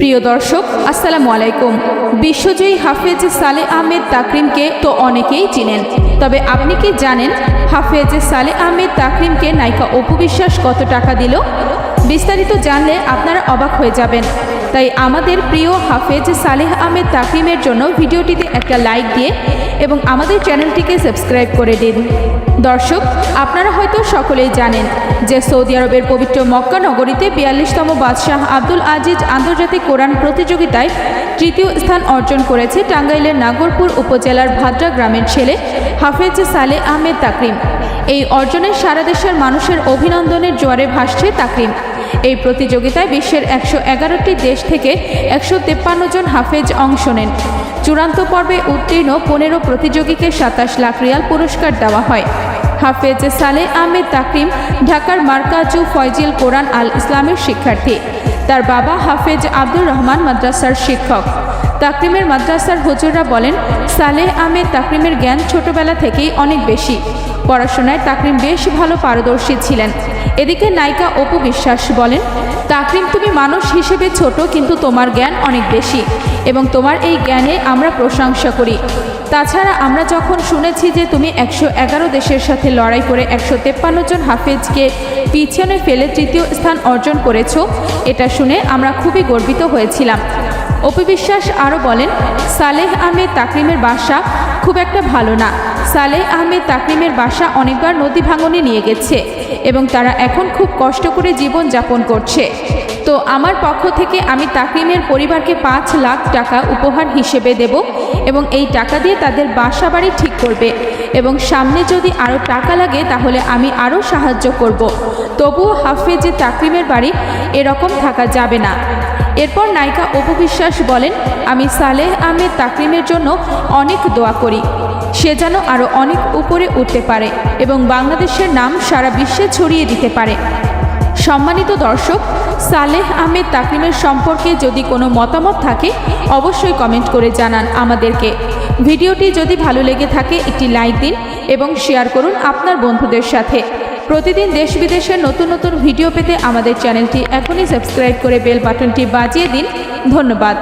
প্রিয় দর্শক, আসসালামু আলাইকুম। বিশ্বজয়ী হাফেজ সালে আহমেদ তাকরিমকে তো অনেকেই চিনেন। তবে আপনি কি জানেন হাফেজ সালে আহমেদ তাকরিমকে নায়িকা অপু বিশ্বাস কত টাকা দিল? বিস্তারিত জানলে আপনারা অবাক হয়ে যাবেন। তাই আমাদের প্রিয় হাফেজ সালেহ আহমেদ তাকরিমের জন্য ভিডিওটিতে একটা লাইক দিয়ে এবং আমাদের চ্যানেলটিকে সাবস্ক্রাইব করে দিন। দর্শক, আপনারা হয়তো সকলেই জানেন যে সৌদি আরবের পবিত্র মক্কা নগরীতে বিয়াল্লিশতম বাদশাহ আব্দুল আজিজ আন্তর্জাতিক কোরআন প্রতিযোগিতায় তৃতীয় স্থান অর্জন করেছে টাঙ্গাইলের নাগরপুর উপজেলার ভাদ্রা গ্রামের ছেলে হাফেজ সালে আহমেদ তাকরিম। এই অর্জনে সারা দেশের মানুষের অভিনন্দনের জোয়ারে ভাসছে তাকরিম। এই প্রতিযোগিতায় বিশ্বের একশো এগারোটি দেশ থেকে একশো তেপ্পান্ন জন হাফেজ অংশ নেন। চূড়ান্ত পর্বে উত্তীর্ণ পনেরো প্রতিযোগীকে সাতাশ লাখ রিয়াল পুরস্কার দেওয়া হয়। হাফেজ সালে আহমেদ তাকরিম ঢাকার মার্কাজু ফয়জিল কোরআন আল ইসলামের শিক্ষার্থী। তার বাবা হাফেজ আব্দুর রহমান মাদ্রাসার শিক্ষক। তাকরিমের মাদ্রাসার হুজুররা বলেন, সালেহ আহমেদ তাকরিমের জ্ঞান ছোটবেলা থেকেই অনেক বেশি। পড়াশোনায় তাকরিম বেশ ভালো পারদর্শী ছিলেন। এদিকে নায়িকা অপু বিশ্বাস বলেন, তাকরিম তুমি মানুষ হিসেবে ছোট, কিন্তু তোমার জ্ঞান অনেক বেশি এবং তোমার এই জ্ঞানে আমরা প্রশংসা করি। তাছাড়া আমরা যখন শুনেছি যে তুমি একশো এগারো দেশের সাথে লড়াই করে একশো তেপ্পান্ন জন হাফেজকে পিছনে ফেলে তৃতীয় স্থান অর্জন করেছ, এটা শুনে আমরা খুবই গর্বিত হয়েছিলাম। অপু বিশ্বাস আরও বলেন, সালেহ আহমেদ তাকরিমের বাসা খুব একটা ভালো না। সালেহ আহমেদ তাকরিমের বাসা অনেকবার নদী ভাঙনে নিয়ে গেছে এবং তারা এখন খুব কষ্ট করে জীবন যাপন করছে। তো আমার পক্ষ থেকে আমি তাকরিমের পরিবারকে পাঁচ লাখ টাকা উপহার হিসেবে দেব এবং এই টাকা দিয়ে তাদের বাসা বাড়ি ঠিক করবে এবং সামনে যদি আরও টাকা লাগে তাহলে আমি আরও সাহায্য করব। তবুও হাফেজে তাকরিমের বাড়ি এরকম থাকা যাবে না। এরপর নায়িকা অপু বিশ্বাস বলেন, আমি সালেহ আহমেদ তাকরিমের জন্য অনেক দোয়া করি। সে যেন আরও অনেক উপরে উঠতে পারে এবং বাংলাদেশের নাম সারা বিশ্বে ছড়িয়ে দিতে পারে। সম্মানিত দর্শক, সালেহ আহমেদ তাকরিমের সম্পর্কে যদি কোনো মতামত থাকে, অবশ্যই কমেন্ট করে জানান আমাদেরকে। ভিডিওটি যদি ভালো লেগে থাকে, একটি লাইক দিন এবং শেয়ার করুন আপনার বন্ধুদের সাথে। প্রতিদিন দেশ বিদেশের নতুন নতুন ভিডিও পেতে আমাদের চ্যানেলটি এখনই সাবস্ক্রাইব করে বেল বাটনটি বাজিয়ে দিন। ধন্যবাদ।